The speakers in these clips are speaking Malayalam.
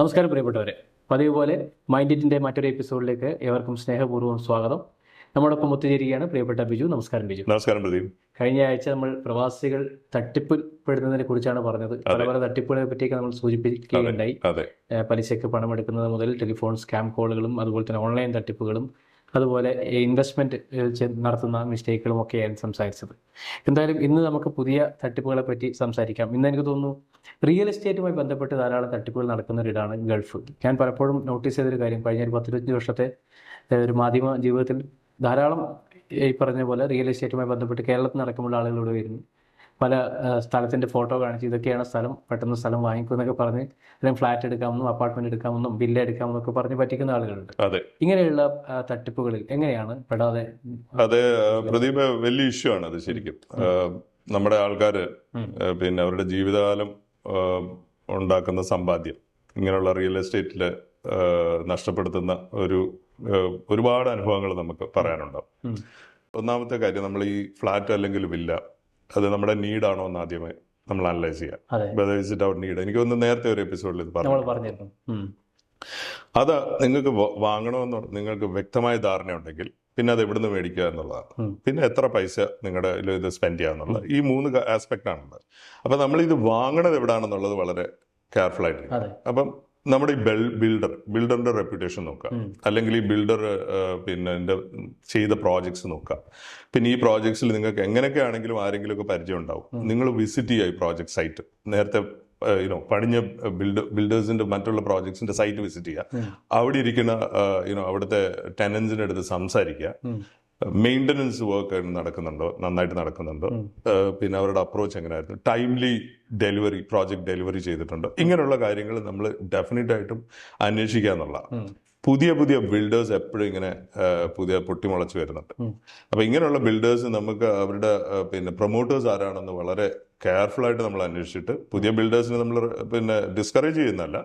നമസ്കാരം പ്രിയപ്പെട്ടവരെ. പതിവുപോലെ മൈൻഡിറ്റിന്റെ മറ്റൊരു എപ്പിസോഡിലേക്ക് ഏവർക്കും സ്നേഹപൂർവം സ്വാഗതം. നമ്മോടൊപ്പം ഒത്തുചേരുകയാണ് പ്രിയപ്പെട്ട ബിജു. നമസ്കാരം ബിജു. നമസ്കാരം പ്രദീപ്. കഴിഞ്ഞ ആഴ്ച നമ്മൾ പ്രവാസികൾ തട്ടിപ്പിൽപ്പെടുന്നതിനെ കുറിച്ചാണ് പറഞ്ഞത്. പല പല തട്ടിപ്പുകളെ പറ്റിയൊക്കെ നമ്മൾ സൂചിപ്പിക്കുകയുണ്ടായി. പലിശയ്ക്ക് പണമെടുക്കുന്നത് മുതൽ ടെലിഫോൺ സ്കാം കോളുകളും അതുപോലെ തന്നെ ഓൺലൈൻ തട്ടിപ്പുകളും അതുപോലെ ഇൻവെസ്റ്റ്മെന്റ് നടത്തുന്ന മിസ്റ്റേക്കുകളും ഒക്കെയാണ് സംസാരിച്ചത്. എന്തായാലും ഇന്ന് നമുക്ക് പുതിയ തട്ടിപ്പുകളെ പറ്റി സംസാരിക്കാം. ഇന്ന് എനിക്ക് തോന്നുന്നു റിയൽ എസ്റ്റേറ്റുമായി ബന്ധപ്പെട്ട് ധാരാളം തട്ടിപ്പുകൾ നടക്കുന്ന ഒരിടാണ് ഗൾഫ്. ഞാൻ പലപ്പോഴും നോട്ടീസ് ചെയ്തൊരു കാര്യം കഴിഞ്ഞ ഒരു പത്തിരുപത്തഞ്ച് വർഷത്തെ ഒരു മാധ്യമ ജീവിതത്തിൽ ധാരാളം ഈ പറഞ്ഞ പോലെ റിയൽ എസ്റ്റേറ്റുമായി ബന്ധപ്പെട്ട് കേരളത്തിൽ നടക്കുമ്പോൾ ആളുകളോട് വരുന്നു. പല സ്ഥലത്തിന്റെ സ്ഥലത്തിന്റെ ഫോട്ടോ കാണിച്ച് ഇതൊക്കെയാണ് സ്ഥലം പെട്ടെന്ന് സ്ഥലം വാങ്ങിക്കും എന്നൊക്കെ പറഞ്ഞ് അല്ലെങ്കിൽ ഫ്ലാറ്റ് എടുക്കാമെന്നും അപ്പാർട്ട്മെന്റ് എടുക്കാമെന്നും വില്ല എടുക്കാമെന്നും ഒക്കെ പറഞ്ഞ് പറ്റിക്കുന്ന ആളുകളുണ്ട്. അതെ. ഇങ്ങനെയുള്ള തട്ടിപ്പുകളിൽ എങ്ങനെയാണ് പെടാതെ അതെ പ്രദീപ് വലിയ ഇഷ്യൂ ആണ് അത് ശരിക്കും. നമ്മുടെ ആൾക്കാര് പിന്നെ അവരുടെ ജീവിതകാലം ഉണ്ടാക്കുന്ന സമ്പാദ്യം ഇങ്ങനെയുള്ള റിയൽ എസ്റ്റേറ്റിൽ നഷ്ടപ്പെടുത്തുന്ന ഒരു ഒരുപാട് അനുഭവങ്ങൾ നമുക്ക് പറയാനുണ്ടാവും. ഒന്നാമത്തെ കാര്യം നമ്മൾ ഈ ഫ്ലാറ്റ് അല്ലെങ്കിൽ വില്ല അത് നമ്മുടെ നീഡാണോ എന്ന് ആദ്യമേ നമ്മൾ അനലൈസ് ചെയ്യാം. നീഡ് എനിക്ക് ഒന്ന് നേരത്തെ ഒരു എപ്പിസോഡിൽ ഇത് പറഞ്ഞു. അത് നിങ്ങൾക്ക് വാങ്ങണമെന്ന് നിങ്ങൾക്ക് വ്യക്തമായ ധാരണ ഉണ്ടെങ്കിൽ പിന്നെ അത് എവിടുന്ന് മേടിക്കുക എന്നുള്ളതാണ്. പിന്നെ എത്ര പൈസ നിങ്ങളുടെ ഇത് സ്പെൻഡ് ചെയ്യുക എന്നുള്ളത്. ഈ മൂന്ന് ആസ്പെക്ട് ആണുള്ളത്. അപ്പം നമ്മൾ ഇത് വാങ്ങണത് എവിടാണെന്നുള്ളത് വളരെ കെയർഫുൾ ആയിട്ട് അപ്പം നമ്മുടെ ഈ ബെൽ ബിൽഡർ ബിൽഡറിന്റെ റെപ്യൂട്ടേഷൻ നോക്കുക. അല്ലെങ്കിൽ ഈ ബിൽഡർ പിന്നെ എന്റെ ചെയ്ത പ്രോജക്ട്സ് നോക്കുക. പിന്നെ ഈ പ്രോജക്ട്സിൽ നിങ്ങൾക്ക് എങ്ങനെയൊക്കെ ആണെങ്കിലും ആരെങ്കിലും ഒക്കെ പരിചയം ഉണ്ടാവും. നിങ്ങൾ വിസിറ്റ് ചെയ്യുക ഈ പ്രോജക്ട് സൈറ്റ്. നേരത്തെ യുനോ പണിഞ്ഞ ബിൽഡ് ബിൽഡേഴ്സിന്റെ മറ്റുള്ള പ്രോജക്ട്സിന്റെ സൈറ്റ് വിസിറ്റ് ചെയ്യുക. അവിടെ ഇരിക്കുന്ന യുനോ അവിടുത്തെ ടെനൻസിന്റെ അടുത്ത് സംസാരിക്കുക. മെയിന്റനൻസ് വർക്ക് നടക്കുന്നുണ്ടോ? നന്നായിട്ട് നടക്കുന്നുണ്ടോ? പിന്നെ അവരുടെ അപ്രോച്ച് എങ്ങനെയായിരുന്നു? ടൈംലി ഡെലിവറി പ്രോജക്റ്റ് ഡെലിവറി ചെയ്തിട്ടുണ്ടോ. ഇങ്ങനെയുള്ള കാര്യങ്ങൾ നമ്മൾ ഡെഫിനറ്റ് ആയിട്ടും അന്വേഷിക്കുക എന്നുള്ള പുതിയ പുതിയ ബിൽഡേഴ്സ് എപ്പോഴും ഇങ്ങനെ പുതിയ പൊട്ടിമുളച്ച് വരുന്നുണ്ട്. അപ്പം ഇങ്ങനെയുള്ള ബിൽഡേഴ്സ് നമുക്ക് അവരുടെ പിന്നെ പ്രൊമോട്ടേഴ്സ് ആരാണെന്ന് വളരെ കെയർഫുൾ ആയിട്ട് നമ്മൾ അന്വേഷിച്ചിട്ട് പുതിയ ബിൽഡേഴ്സിനെ നമ്മൾ പിന്നെ ഡിസ്കറേജ് ചെയ്യുന്നല്ല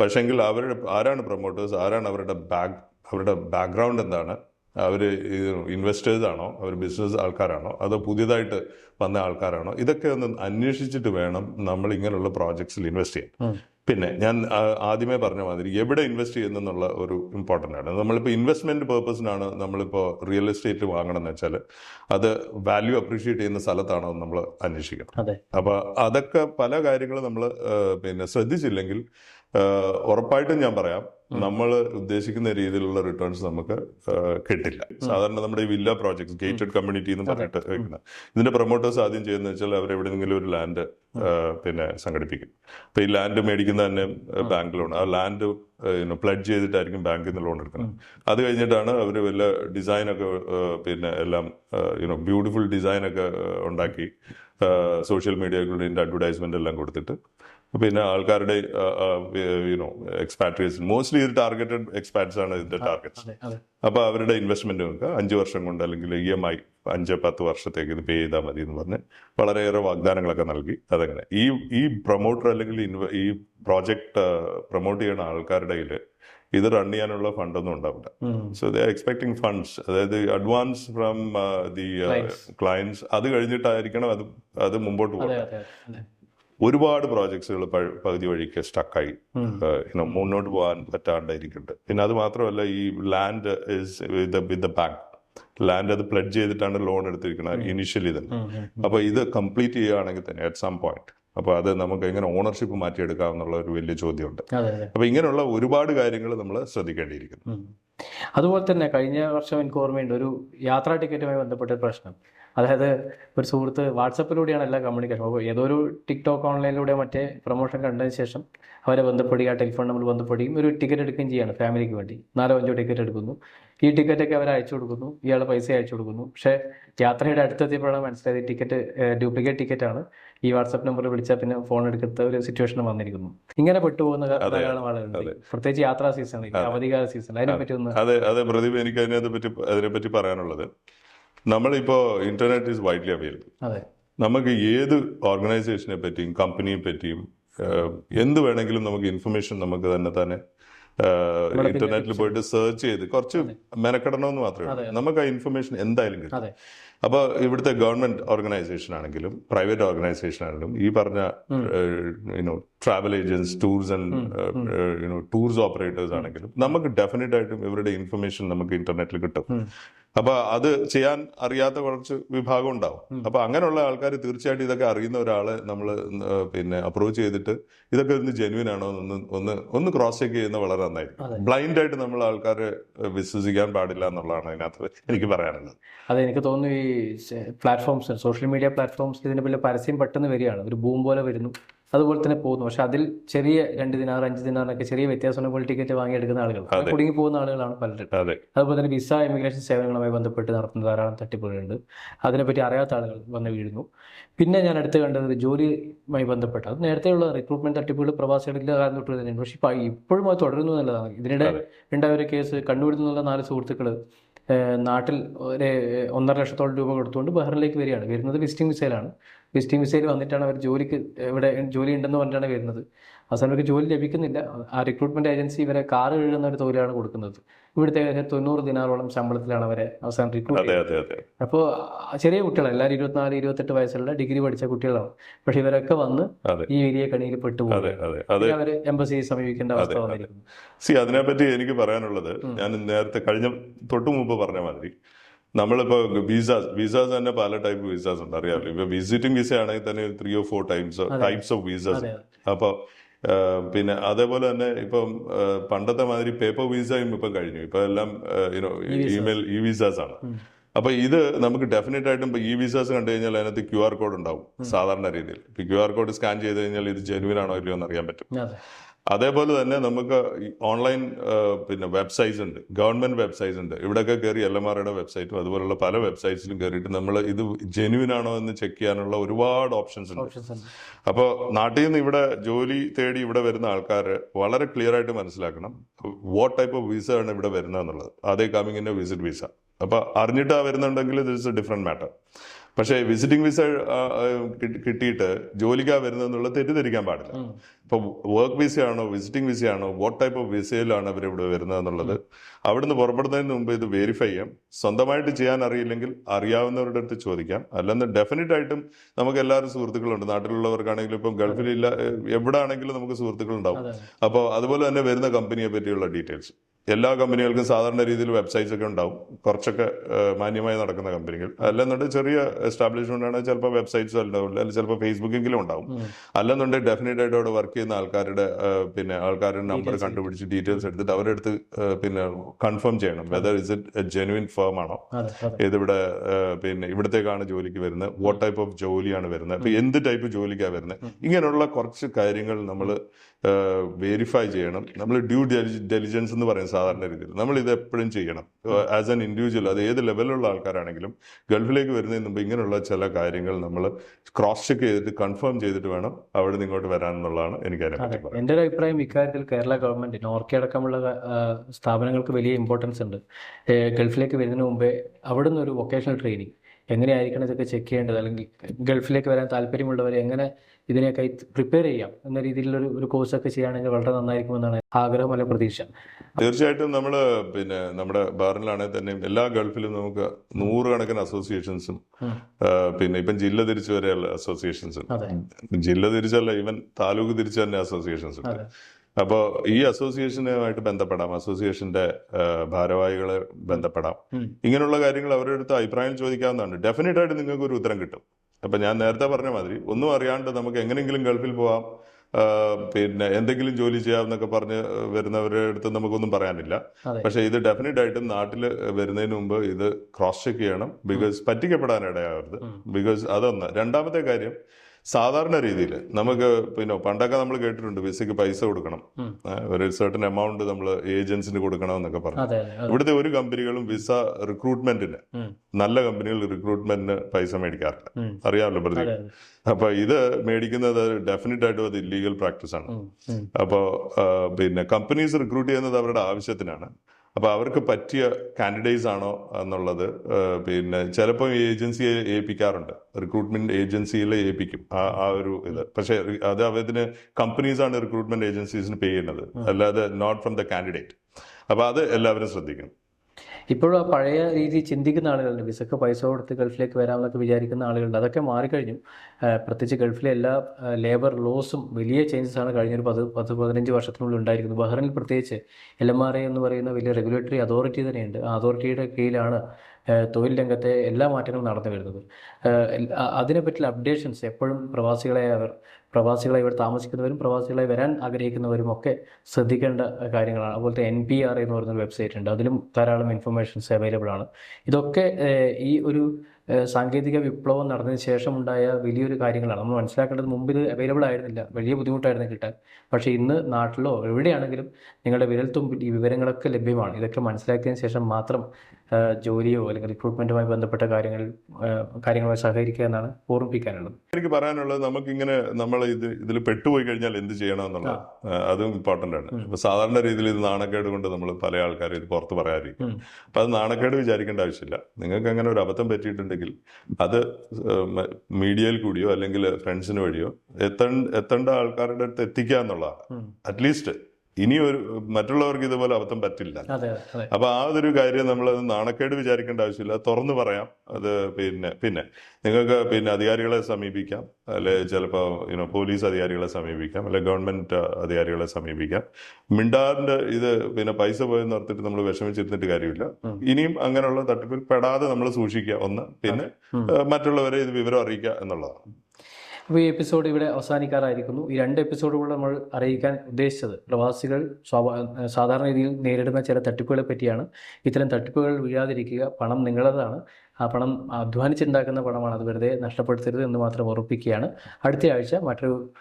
പക്ഷെങ്കിൽ അവരുടെ ആരാണ് പ്രൊമോട്ടേഴ്സ്? ആരാണ് അവരുടെ ബാക്ക് അവരുടെ ബാക്ക്ഗ്രൗണ്ട് എന്താണ്? അവർ ഇൻവെസ്റ്റേഴ്സ് ആണോ? അവർ ബിസിനസ് ആൾക്കാരാണോ? അതോ പുതിയതായിട്ട് വന്ന ആൾക്കാരാണോ? ഇതൊക്കെ ഒന്ന് അന്വേഷിച്ചിട്ട് വേണം നമ്മൾ ഇങ്ങനെയുള്ള പ്രോജക്ട്സിൽ ഇൻവെസ്റ്റ് ചെയ്യാൻ. പിന്നെ ഞാൻ ആദ്യമേ പറഞ്ഞ മാതിരി എവിടെ ഇൻവെസ്റ്റ് ചെയ്യുന്നുള്ള ഒരു ഇമ്പോർട്ടന്റ് ആണ്. നമ്മളിപ്പോൾ ഇൻവെസ്റ്റ്മെന്റ് പേർപ്പസിനാണ് നമ്മളിപ്പോൾ റിയൽ എസ്റ്റേറ്റ് വാങ്ങണമെന്ന് വെച്ചാൽ അത് വാല്യൂ അപ്രീഷിയേറ്റ് ചെയ്യുന്ന സ്ഥലത്താണോ നമ്മൾ അന്വേഷിക്കണം. അപ്പോൾ അതൊക്കെ പല കാര്യങ്ങളും നമ്മൾ പിന്നെ ശ്രദ്ധിച്ചില്ലെങ്കിൽ ഉറപ്പായിട്ടും ഞാൻ പറയാം. നമ്മൾ ഉദ്ദേശിക്കുന്ന രീതിയിലുള്ള റിട്ടേൺസ് നമുക്ക് കിട്ടില്ല. സാധാരണ നമ്മുടെ ഈ വില്ല പ്രോജക്ട്സ് ഗേറ്റഡ് കമ്മ്യൂണിറ്റി എന്ന് പറഞ്ഞിട്ട് വെക്കുന്നത് ഇതിന്റെ പ്രൊമോട്ടേഴ്സ് ആദ്യം ചെയ്യുന്നത് വെച്ചാൽ അവർ എവിടെയെങ്കിലും ഒരു ലാൻഡ് പിന്നെ സംഘടിപ്പിക്കും. അപ്പൊ ഈ ലാൻഡ് മേടിക്കുന്ന തന്നെ ബാങ്ക് ലോൺ ആ ലാൻഡ് പ്ലഡ് ചെയ്തിട്ടായിരിക്കും ബാങ്കിൽ നിന്ന് ലോൺ എടുക്കുന്നത്. അത് കഴിഞ്ഞിട്ടാണ് അവർ വല്ല ഡിസൈനൊക്കെ പിന്നെ എല്ലാം യുനോ ബ്യൂട്ടിഫുൾ ഡിസൈനൊക്കെ ഉണ്ടാക്കി സോഷ്യൽ മീഡിയകളുടെ അഡ്വർടൈസ്മെന്റ് എല്ലാം കൊടുത്തിട്ട് പിന്നെ ആൾക്കാരുടെ യുനോ എക്സ്പാട്രിയേഷൻ മോസ്റ്റ്ലി ഇത് ടാർഗറ്റഡ് എക്സ്പാറ്റ്സ് ആണ് ഇതിന്റെ ടാർഗറ്റ്സ് അപ്പൊ അവരുടെ ഇൻവെസ്റ്റ്മെന്റ് നോക്കുക. അഞ്ച് വർഷം കൊണ്ട് അല്ലെങ്കിൽ ഇ എം ഐ അഞ്ച് പത്ത് വർഷത്തേക്ക് ഇത് പേ ചെയ്താൽ മതി എന്ന് പറഞ്ഞ് വളരെയേറെ വാഗ്ദാനങ്ങളൊക്കെ നൽകി. അതങ്ങനെ. ഈ ഈ പ്രൊമോട്ടർ അല്ലെങ്കിൽ ഈ പ്രോജക്റ്റ് പ്രൊമോട്ട് ചെയ്യുന്ന ആൾക്കാരുടെ കയ്യിൽ ഇത് റൺ ചെയ്യാനുള്ള ഫണ്ടൊന്നും ഉണ്ടാവില്ല. So they are expecting funds അതായത് അഡ്വാൻസ് ഫ്രം ദി ക്ലയൻസ് അത് കഴിഞ്ഞിട്ടായിരിക്കണം അത് അത് മുമ്പോട്ട് പോകുന്നത് ഒരുപാട് പ്രോജക്ട്സുകൾ പകുതി വഴിക്ക് സ്റ്റക്കായി മുന്നോട്ട് പോകാൻ പറ്റാണ്ടായിരിക്കുന്നുണ്ട് പിന്നെ അത് മാത്രമല്ല ഈ land is with with bank land അത് പ്ലഡ് ചെയ്തിട്ടാണ് ലോൺ എടുത്തിരിക്കുന്നത് ഇനിഷ്യലി തന്നെ. അപ്പൊ ഇത് കംപ്ലീറ്റ് ചെയ്യുകയാണെങ്കിൽ തന്നെ അറ്റ് സം പോയിന്റ് അപ്പൊ അത് നമുക്ക് എങ്ങനെ ഓണർഷിപ്പ് മാറ്റിയെടുക്കാം എന്നുള്ള ഒരു വലിയ ചോദ്യമുണ്ട്. അപ്പൊ ഇങ്ങനെയുള്ള ഒരുപാട് കാര്യങ്ങൾ നമ്മൾ ശ്രദ്ധിക്കേണ്ടിയിരിക്കുന്നു. അതുപോലെ തന്നെ കഴിഞ്ഞ വർഷം എനിക്ക് ഓർമ്മയുണ്ട് ഒരു യാത്രാ ടിക്കറ്റുമായി ബന്ധപ്പെട്ട പ്രശ്നം. അതായത് ഒരു സുഹൃത്ത് വാട്സപ്പിലൂടെയാണ് എല്ലാ കമ്മ്യൂണിക്കേഷൻ അപ്പോൾ ഏതോ ഒരു ടിക്ടോക്ക് ഓൺലൈനിലൂടെ മറ്റേ പ്രൊമോഷൻ കണ്ടതിന് ശേഷം അവരെ ബന്ധപ്പെടുക ആ ടെലിഫോൺ നമ്പർ ബന്ധപ്പെടുകയും ഒരു ടിക്കറ്റ് എടുക്കുകയും ചെയ്യാണ് ഫാമിലിക്ക് വേണ്ടി. നാലോ അഞ്ചോ ടിക്കറ്റ് എടുക്കുന്നു. ഈ ടിക്കറ്റൊക്കെ അവർ അയച്ചു കൊടുക്കുന്നു. ഇയാൾ പൈസ അയച്ചു കൊടുക്കുന്നു. പക്ഷേ യാത്രയുടെ അടുത്തെത്തിയപ്പോഴാണ് മനസ്സിലായത് ടിക്കറ്റ് ഡ്യൂപ്ലിക്കേറ്റ് ടിക്കറ്റ് ആണ്. ഈ വാട്സപ്പ് നമ്പറിൽ വിളിച്ചാൽ പിന്നെ ഫോൺ എടുക്കുന്ന ഒരു സിറ്റുവേഷൻ വന്നിരിക്കുന്നു. ഇങ്ങനെ പെട്ടുപോകുന്ന ധാരാളം ആളുകളുണ്ട് പ്രത്യേകിച്ച് യാത്രാ സീസൺ അവധികാല സീസൺ അതിനെപ്പറ്റി ഒന്ന് അതെ അതെ പ്രതിഭ എനിക്ക് അതിനെ പറ്റി അതിനെപ്പറ്റി പറയാനുള്ളത്. നമ്മളിപ്പോ ഇന്റർനെറ്റ് ഈസ് വൈഡ്ലി അവൈലബിൾ അതെ. നമുക്ക് ഏത് ഓർഗനൈസേഷനെ പറ്റിയും കമ്പനിയെ പറ്റിയും എന്ത് വേണമെങ്കിലും നമുക്ക് ഇൻഫർമേഷൻ നമുക്ക് തന്നെ തന്നെ ഇന്റർനെറ്റിൽ പോയിട്ട് സെർച്ച് ചെയ്ത് കുറച്ച് മെനക്കെടണമെന്ന് മാത്രമേ ഉള്ളൂ. നമുക്ക് ആ ഇൻഫർമേഷൻ എന്തായാലും കിട്ടും. അപ്പോൾ ഇവിടുത്തെ ഗവൺമെന്റ് ഓർഗനൈസേഷൻ ആണെങ്കിലും പ്രൈവറ്റ് ഓർഗനൈസേഷൻ ആണെങ്കിലും ഈ പറഞ്ഞ you know travel agents tours and you know tours operators ആണെങ്കിലും നമുക്ക് ഡെഫിനറ്റ് ആയിട്ടും ഇവരുടെ ഇൻഫർമേഷൻ നമുക്ക് ഇന്റർനെറ്റിൽ കിട്ടും. അപ്പൊ അത് ചെയ്യാൻ അറിയാത്ത കുറച്ച് വിഭാഗം ഉണ്ടാവും. അപ്പൊ അങ്ങനെയുള്ള ആൾക്കാർ തീർച്ചയായിട്ടും ഇതൊക്കെ അറിയുന്ന ഒരാളെ നമ്മൾ പിന്നെ അപ്രോച്ച് ചെയ്തിട്ട് ഇതൊക്കെ ഒന്ന് ജെന്യൂൻ ആണോ എന്ന് ഒന്ന് ഒന്ന് ക്രോസ് ചെക്ക് ചെയ്യുന്ന വളരെ നന്നായിരിക്കും. ബ്ലൈൻഡ് ആയിട്ട് നമ്മൾ ആൾക്കാരെ വിശ്വസിക്കാൻ പാടില്ല എന്നുള്ളതാണ് അതിനകത്ത് എനിക്ക് പറയാനുള്ളത്. അതെ എനിക്ക് തോന്നുന്നു ഈ പ്ലാറ്റ്ഫോംസ് സോഷ്യൽ മീഡിയ പ്ലാറ്റ്ഫോംസ് ഇതിന് വലിയ പരസ്യം പെട്ടെന്ന് വരികയാണ്. ഒരു ബൂം പോലെ വരുന്നു. അതുപോലെ തന്നെ പോകുന്നു. പക്ഷെ അതിൽ ചെറിയ രണ്ട് ദിനാർ അഞ്ച് ദിനാറിനൊക്കെ ചെറിയ വ്യത്യാസമുള്ള ടിക്കറ്റ് വാങ്ങിയെടുക്കുന്ന ആളുകൾ. കുടുങ്ങി പോകുന്ന ആളുകളാണ് പലരും. അതെ. അതുപോലെ തന്നെ വിസ ഇമിഗ്രേഷൻ സേവനങ്ങളുമായി ബന്ധപ്പെട്ട് നടത്തുന്ന ധാരാളം തട്ടിപ്പുകളുണ്ട്. അതിനെപ്പറ്റി അറിയാത്ത ആളുകൾ വന്ന് വീഴുന്നു. പിന്നെ ഞാൻ അടുത്ത് കണ്ടത് ജോലിയുമായി ബന്ധപ്പെട്ട്. അത് നേരത്തെയുള്ള റിക്രൂട്ട്മെന്റ് തട്ടിപ്പുകൾ പ്രവാസികളിലെ കാലം തൊട്ട് തന്നെയാണ്. പക്ഷെ ഇപ്പോഴും അത് തുടരുന്നു എന്നുള്ളതാണ്. ഇതിനിടെ. ഉണ്ടായ ഒരു കേസ് കണ്ണൂരിൽ നിന്നുള്ള നാല് സുഹൃത്തുക്കൾ നാട്ടിൽ ഒരു ഒന്നര ലക്ഷത്തോളം രൂപ കൊടുത്തുകൊണ്ട് ബഹ്റിനിലേക്ക് വരികയാണ്. വരുന്നത് വിസിറ്റിംഗ് വിസയിലാണ് വിസിറ്റിംഗ് വിസയിൽ വന്നിട്ടാണ് അവർ ജോലിക്ക് ഇവിടെ ജോലി ഉണ്ടെന്ന് പറഞ്ഞിട്ടാണ് വരുന്നത്. അവസാനം അവർക്ക് ജോലി ലഭിക്കുന്നില്ല. ആ റിക്രൂട്ട്മെന്റ് ഏജൻസി ഇവരെ കാർ കഴുകുന്ന ഒരു തൊഴിലാണ് കൊടുക്കുന്നത്. ഇവിടുത്തെ തൊണ്ണൂറ് ദിനാറോളം ശമ്പളത്തിലാണ് അവരെ അവസാനം റിക്രൂട്ട് അതെ അപ്പോൾ ചെറിയ കുട്ടികളാണ് എല്ലാവരും ഇരുപത്തിനാല് ഇരുപത്തെട്ട് വയസ്സുള്ള ഡിഗ്രി പഠിച്ച കുട്ടികളാണ്. പക്ഷെ ഇവരൊക്കെ വന്ന് ഈ വലിയ കണിയിൽ പെട്ടുപോകും അവർ എംബസിയെ സമീപിക്കേണ്ട അവസ്ഥ. വന്നിരിക്കുന്നു. സി അതിനെപ്പറ്റി എനിക്ക് പറയാനുള്ളത് ഞാൻ നേരത്തെ കഴിഞ്ഞ തൊട്ടു മുമ്പ് പറഞ്ഞ മാതിരി നമ്മളിപ്പോ വിസാസ് വിസാസ് തന്നെ പല ടൈപ്പ് വിസാസ് ഉണ്ട് അറിയാമല്ലോ. ഇപ്പൊ വിസിറ്റിംഗ് വിസ ആണെങ്കിൽ തന്നെ three or four times types of visas അപ്പൊ അപ്പോൾ പിന്നെ അതേപോലെ തന്നെ ഇപ്പം പണ്ടത്തെ മാതിരി പേപ്പർ വിസയും ഇപ്പം കഴിഞ്ഞു. ഇപ്പൊ എല്ലാം യുനോ ഇമെയിൽ ഇ വിസാസ് ആണ്. അപ്പൊ ഇത് നമുക്ക് ഡെഫിനറ്റ് ആയിട്ടും ഇപ്പൊ ഇ വിസാസ് കണ്ടു കഴിഞ്ഞാൽ അതിനകത്ത് ക്യു ആർ കോഡ് ഉണ്ടാവും സാധാരണ രീതിയിൽ. ഇപ്പൊ ക്യു ആർ കോഡ് സ്കാൻ ചെയ്ത് കഴിഞ്ഞാൽ ഇത് ജെനുവിൻ ആണോ ഇല്ലയോ എന്ന് അറിയാൻ പറ്റും. അതേപോലെ തന്നെ നമുക്ക് ഓൺലൈൻ പിന്നെ വെബ്സൈറ്റ്സ് ഉണ്ട് ഗവൺമെന്റ് വെബ്സൈറ്റ്സ് ഉണ്ട്. ഇവിടെയൊക്കെ കയറി എൽ എം ആറുടെ വെബ്സൈറ്റും അതുപോലുള്ള പല വെബ്സൈറ്റ്സിലും കയറിയിട്ട് നമ്മൾ ഇത് ജെനുവിൻ ആണോ എന്ന് ചെക്ക് ചെയ്യാനുള്ള ഒരുപാട് ഓപ്ഷൻസ് ഉണ്ട്. അപ്പോൾ നാട്ടിൽ നിന്ന് ഇവിടെ ജോലി തേടി ഇവിടെ വരുന്ന ആൾക്കാർ വളരെ ക്ലിയർ ആയിട്ട് മനസ്സിലാക്കണം. വാട്ട് ടൈപ്പ് ഓഫ് വിസ ആണ് ഇവിടെ വരുന്നത് എന്നുള്ളത് അതേ കമ്മിങ്ങിന്റെ വിസിറ്റ് വിസ അപ്പോൾ അറിഞ്ഞിട്ടാ വരുന്നുണ്ടെങ്കിൽ this is a different matter പക്ഷേ വിസിറ്റിംഗ് വിസ കിട്ടിയിട്ട് ജോലിക്കാ വരുന്നതെന്നുള്ളത് തെറ്റിദ്ധരിക്കാൻ പാടില്ല. ഇപ്പോൾ വർക്ക് വിസയാണോ വിസിറ്റിംഗ് വിസയാണോ വാട്ട് ടൈപ്പ് ഓഫ് വിസയിലാണ് അവർ ഇവിടെ വരുന്നത് എന്നുള്ളത് അവിടുന്ന് പുറപ്പെടുന്നതിന് മുമ്പ് ഇത് വെരിഫൈ ചെയ്യാം. സ്വന്തമായിട്ട് ചെയ്യാൻ അറിയില്ലെങ്കിൽ അറിയാവുന്നവരുടെ അടുത്ത് ചോദിക്കാം. അല്ലെന്ന് ഡെഫിനറ്റ് ആയിട്ടും നമുക്ക് എല്ലാവരും സുഹൃത്തുക്കളുണ്ട്. നാട്ടിലുള്ളവർക്കാണെങ്കിലും ഇപ്പം ഗൾഫിലില്ല എവിടെ ആണെങ്കിലും നമുക്ക് സുഹൃത്തുക്കളുണ്ടാവും. ഉണ്ടാവും അപ്പോൾ അതുപോലെ തന്നെ വരുന്ന കമ്പനിയെ പറ്റിയുള്ള ഡീറ്റെയിൽസ് എല്ലാ കമ്പനികൾക്കും സാധാരണ രീതിയിൽ വെബ്സൈറ്റ്സ് ഒക്കെ ഉണ്ടാവും. കുറച്ചൊക്കെ മാന്യമായി നടക്കുന്ന കമ്പനികൾ. അല്ലെന്നുണ്ടെങ്കിൽ ചെറിയ എസ്റ്റാബ്ലിഷ്മെന്റ് ആണെങ്കിൽ ചിലപ്പോൾ വെബ്സൈറ്റ്സ് ഉണ്ടാവില്ല അല്ലെങ്കിൽ ചിലപ്പോൾ ഫേസ്ബുക്കെങ്കിലും ഉണ്ടാവും. അല്ലെന്നുണ്ടെങ്കിൽ ഡെഫിനറ്റ് ആയിട്ട് അവിടെ വർക്ക് ചെയ്യുന്ന ആൾക്കാരുടെ പിന്നെ ആൾക്കാരുടെ നമ്പർ കണ്ടുപിടിച്ച് ഡീറ്റെയിൽസ് എടുത്തിട്ട് അവരുടെ അടുത്ത് പിന്നെ കൺഫേം ചെയ്യണം. Whether is it a genuine firm ആണോ? ഇതിവിടെ പിന്നെ ഇവിടത്തേക്കാണ് ജോലിക്ക് വരുന്നത്? വാട്ട് ടൈപ്പ് ഓഫ് ജോലിയാണ് വരുന്നത്? അപ്പൊ എന്ത് ടൈപ്പ് ജോലിക്കാണ് വരുന്നത്? ഇങ്ങനെയുള്ള കുറച്ച് കാര്യങ്ങൾ നമ്മൾ വെരിഫൈ ചെയ്യണം. നമ്മൾ ഡ്യൂ ഡെലിജൻസ് എന്ന് പറയും സാധാരണ രീതിയിൽ. നമ്മൾ ഇത് എപ്പോഴും ചെയ്യണം. ആസ് ആൻ ഇൻഡിവിജ്വൽ അത് ഏത് ലെവലിലുള്ള ആൾക്കാരാണെങ്കിലും ഗൾഫിലേക്ക് വരുന്നതിന് മുമ്പ് ഇങ്ങനെയുള്ള ചില കാര്യങ്ങൾ നമ്മൾ ക്രോസ് ചെക്ക് ചെയ്തിട്ട് കൺഫേം ചെയ്തിട്ട് വേണം അവിടെ നിന്ന് ഇങ്ങോട്ട് വരാൻ എന്നുള്ളതാണ് എനിക്ക് അതിനെ എന്റെ ഒരു അഭിപ്രായം ഇക്കാര്യത്തിൽ കേരള ഗവൺമെന്റ് നോർക്കെ അടക്കമുള്ള സ്ഥാപനങ്ങൾക്ക് വലിയ ഇമ്പോർട്ടൻസ് ഉണ്ട്. ഗൾഫിലേക്ക് വരുന്നതിന് മുമ്പേ അവിടുന്ന് ഒരു വൊക്കേഷണൽ ട്രെയിനിങ് എങ്ങനെയായിരിക്കണം ഇതൊക്കെ ചെക്ക് ചെയ്യേണ്ടത്? അല്ലെങ്കിൽ ഗൾഫിലേക്ക് വരാൻ താല്പര്യമുള്ളവരെ എങ്ങനെ ഇതിനൊക്കെ പ്രിപ്പയർ ചെയ്യാം എന്ന രീതിയിലുള്ള ഒരു കോഴ്സൊക്കെ ചെയ്യുകയാണെങ്കിൽ വളരെ നന്നായിരിക്കുമെന്നാണ് ആഗ്രഹം അല്ലെങ്കിൽ പ്രതീക്ഷ. തീർച്ചയായിട്ടും നമ്മൾ പിന്നെ നമ്മുടെ ബാറിലാണെങ്കിൽ തന്നെ എല്ലാ ഗൾഫിലും നമുക്ക് നൂറുകണക്കിന് അസോസിയേഷൻസും. പിന്നെ ഇപ്പം ജില്ല തിരിച്ചു വരെയുള്ള അസോസിയേഷൻസും ജില്ല തിരിച്ചല്ല ഈവൻ താലൂക്ക് തിരിച്ചു തന്നെ അസോസിയേഷൻസ് ഉണ്ട്. അപ്പോൾ ഈ അസോസിയേഷനുമായിട്ട് ബന്ധപ്പെടാം അസോസിയേഷന്റെ ഭാരവാഹികളെ ബന്ധപ്പെടാം. ഇങ്ങനെയുള്ള കാര്യങ്ങൾ അവരുടെ അടുത്ത് അഭിപ്രായം ചോദിക്കാവുന്നതാണ്. ഡെഫിനറ്റ് ആയിട്ട് നിങ്ങൾക്ക് ഒരു ഉത്തരം കിട്ടും. അപ്പൊ ഞാൻ നേരത്തെ പറഞ്ഞ മാതിരി ഒന്നും അറിയാണ്ട് നമുക്ക് എങ്ങനെയെങ്കിലും ഗൾഫിൽ പോവാം പിന്നെ എന്തെങ്കിലും ജോലി ചെയ്യാം എന്നൊക്കെ പറഞ്ഞ് വരുന്നവരുടെ അടുത്ത് നമുക്കൊന്നും പറയാനില്ല. പക്ഷെ ഇത് ഡെഫിനറ്റ് ആയിട്ടും നാട്ടിൽ വരുന്നതിന് മുമ്പ് ഇത് ക്രോസ് ചെക്ക് ചെയ്യണം. ബിക്കോസ് പറ്റിക്കപ്പെടാൻ ഇടയാവരുത് ബിക്കോസ് അതൊന്ന്. രണ്ടാമത്തെ കാര്യം സാധാരണ രീതിയിൽ നമുക്ക് പിന്നെ പണ്ടൊക്കെ നമ്മൾ കേട്ടിട്ടുണ്ട് വിസയ്ക്ക് പൈസ കൊടുക്കണം. ഒരു സർട്ടൻ എമൗണ്ട് നമ്മൾ ഏജൻസിന് കൊടുക്കണം എന്നൊക്കെ പറഞ്ഞു ഇവിടുത്തെ ഒരു കമ്പനികളും വിസ റിക്രൂട്ട്മെന്റിന് നല്ല കമ്പനികൾ റിക്രൂട്ട്മെന്റിന് പൈസ മേടിക്കാറില്ല. അറിയാമല്ലോ പ്രതി അപ്പൊ ഇത് മേടിക്കുന്നത് ഡെഫിനറ്റ് ആയിട്ടും അത് ഇല്ലീഗൽ പ്രാക്ടീസ് ആണ്. അപ്പോൾ പിന്നെ കമ്പനീസ് റിക്രൂട്ട് ചെയ്യുന്നത് അവരുടെ ആവശ്യത്തിനാണ്. അപ്പോൾ അവർക്ക് പറ്റിയ കാൻഡിഡേറ്റ്സ് ആണോ എന്നുള്ളത് പിന്നെ ചിലപ്പോൾ ഏജൻസിയെ ഏൽപ്പിക്കാറുണ്ട്. റിക്രൂട്ട്മെന്റ് ഏജൻസിയിൽ ഏൽപ്പിക്കും. ആ ആ ഒരു ഇത്. പക്ഷേ അത് അവരിന് കമ്പനീസാണ് റിക്രൂട്ട്മെന്റ് ഏജൻസീസിന് പേ ചെയ്യുന്നത്. അല്ലാതെ നോട്ട് ഫ്രം ദ കാൻഡിഡേറ്റ് അപ്പോൾ അത് എല്ലാവരും ശ്രദ്ധിക്കണം. ഇപ്പോഴും ആ പഴയ രീതി ചിന്തിക്കുന്ന ആളുകളുണ്ട്. വിസക്ക് പൈസ കൊടുത്ത് ഗൾഫിലേക്ക് വരാമെന്നൊക്കെ വിചാരിക്കുന്ന ആളുകളുണ്ട്. അതൊക്കെ മാറിക്കഴിഞ്ഞു. പ്രത്യേകിച്ച് ഗൾഫിലെ എല്ലാ ലേബർ ലോസും വലിയ ചേഞ്ചസ് ആണ് കഴിഞ്ഞൊരു പത്ത് പത്ത് പതിനഞ്ച് വർഷത്തിനുള്ളിൽ ഉണ്ടായിരിക്കുന്നത്. ബഹ്റിനിൽ പ്രത്യേകിച്ച് എൽ എം ആർ എ എന്ന് പറയുന്ന വലിയ റെഗുലേറ്ററി അതോറിറ്റി തന്നെയുണ്ട്. ആ അതോറിറ്റിയുടെ കീഴിലാണ് തൊഴിൽ രംഗത്തെ എല്ലാ മാറ്റങ്ങളും നടന്നു വരുന്നത്. അതിനെപ്പറ്റിയുള്ള അപ്ഡേഷൻസ് എപ്പോഴും പ്രവാസികളെ അവർ പ്രവാസികളെ ഇവിടെ താമസിക്കുന്നവരും പ്രവാസികളെ വരാൻ ആഗ്രഹിക്കുന്നവരും ഒക്കെ ശ്രദ്ധിക്കേണ്ട കാര്യങ്ങളാണ്. അതുപോലത്തെ എൻ പി ആർ എന്ന് പറയുന്ന വെബ്സൈറ്റ് ഉണ്ട്. അതിലും ധാരാളം ഇൻഫർമേഷൻസ് അവൈലബിൾ ആണ്. ഇതൊക്കെ ഈ ഒരു സാങ്കേതിക വിപ്ലവം നടന്നതിന് ശേഷം ഉണ്ടായ വലിയൊരു കാര്യങ്ങളാണ്. നമ്മൾ മനസ്സിലാക്കേണ്ടത് മുമ്പ് ഇത് അവൈലബിൾ ആയിരുന്നില്ല. വലിയ ബുദ്ധിമുട്ടായിരുന്നു കിട്ടാൻ. പക്ഷേ ഇന്ന് നാട്ടിലോ എവിടെയാണെങ്കിലും നിങ്ങളുടെ വിരൽത്തുമ്പിൽ ഈ വിവരങ്ങളൊക്കെ ലഭ്യമാണ്. ഇതൊക്കെ മനസ്സിലാക്കിയതിന് ശേഷം മാത്രം ജോലിയോ അല്ലെങ്കിൽ റിക്രൂട്ട്മെന്റുമായി ബന്ധപ്പെട്ട കാര്യങ്ങൾ കാര്യങ്ങളുമായി സഹകരിക്കുക എന്നാണ് ഓർമ്മിപ്പിക്കാനുള്ളത്. എനിക്ക് പറയാനുള്ളത് നമുക്കിങ്ങനെ നമ്മൾ ഇത് ഇതിൽ പെട്ടുപോയി കഴിഞ്ഞാൽ എന്ത് ചെയ്യണം എന്നുള്ളത്. അതും ഇമ്പോർട്ടന്റ് ആണ്. ഇപ്പൊ സാധാരണ രീതിയിൽ ഇത് നാണക്കേട് കൊണ്ട് നമ്മൾ പല ആൾക്കാരും ഇത് പുറത്ത് പറയാതിരിക്കും. അപ്പോൾ അപ്പൊ അത് നാണക്കേട് വിചാരിക്കേണ്ട ആവശ്യമില്ല. നിങ്ങൾക്ക് അങ്ങനെ ഒരു അബദ്ധം പറ്റിയിട്ടുണ്ടെങ്കിൽ അത് മീഡിയയിൽ കൂടിയോ അല്ലെങ്കിൽ ഫ്രണ്ട്സിന് വഴിയോ എത്തേണ്ട ആൾക്കാരുടെ അടുത്ത് എത്തിക്കുക എന്നുള്ളതാണ്. അറ്റ്ലീസ്റ്റ് ഇനി ഒരു മറ്റുള്ളവർക്ക് ഇതുപോലെ അബദ്ധം പറ്റില്ല. അപ്പൊ ആ ഒരു കാര്യം നമ്മൾ അത് നാണക്കേട് വിചാരിക്കേണ്ട ആവശ്യമില്ല. തുറന്നു പറയാം. അത് പിന്നെ പിന്നെ നിങ്ങൾക്ക് പിന്നെ അധികാരികളെ സമീപിക്കാം. അല്ലെ ചിലപ്പോൾ യുനോ പോലീസ് അധികാരികളെ സമീപിക്കാം. അല്ലെ ഗവൺമെന്റ് അധികാരികളെ സമീപിക്കാം. മിണ്ടാറിന്റെ ഇത് പിന്നെ പൈസ പോയെന്ന് ഓർത്തിട്ട് നമ്മൾ വിഷമിച്ചിരുന്നിട്ട് കാര്യമില്ല. ഇനിയും അങ്ങനെയുള്ള തട്ടിപ്പിൽ പെടാതെ നമ്മൾ സൂക്ഷിക്കുക. ഒന്ന് പിന്നെ മറ്റുള്ളവരെ ഇത് വിവരം അറിയിക്കുക എന്നുള്ളതാണ്. അപ്പോൾ ഈ എപ്പിസോഡ് ഇവിടെ അവസാനിക്കാറായിരിക്കുന്നു. ഈ രണ്ട് എപ്പിസോഡുകളിൽ നമ്മൾ അറിയിക്കാൻ ഉദ്ദേശിച്ചത് പ്രവാസികൾ സാധാരണ രീതിയിൽ നേരിടുന്ന ചില തട്ടിപ്പുകളെ പറ്റിയാണ്. ഇത്തരം തട്ടിപ്പുകൾ വീഴാതിരിക്കുക പണം നിങ്ങളതാണ്. ആ പണം അധ്വാനിച്ചുണ്ടാക്കുന്ന പണമാണ്. അത് വെറുതെ നഷ്ടപ്പെടുത്തരുത് എന്ന് മാത്രം ഉറപ്പിക്കുകയാണ്. അടുത്ത ആഴ്ച മറ്റൊരു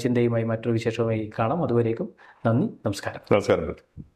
ചിന്തയുമായി മറ്റൊരു വിശേഷവുമായി കാണാം. അതുവരേക്കും നന്ദി നമസ്കാരം. നമസ്കാരം.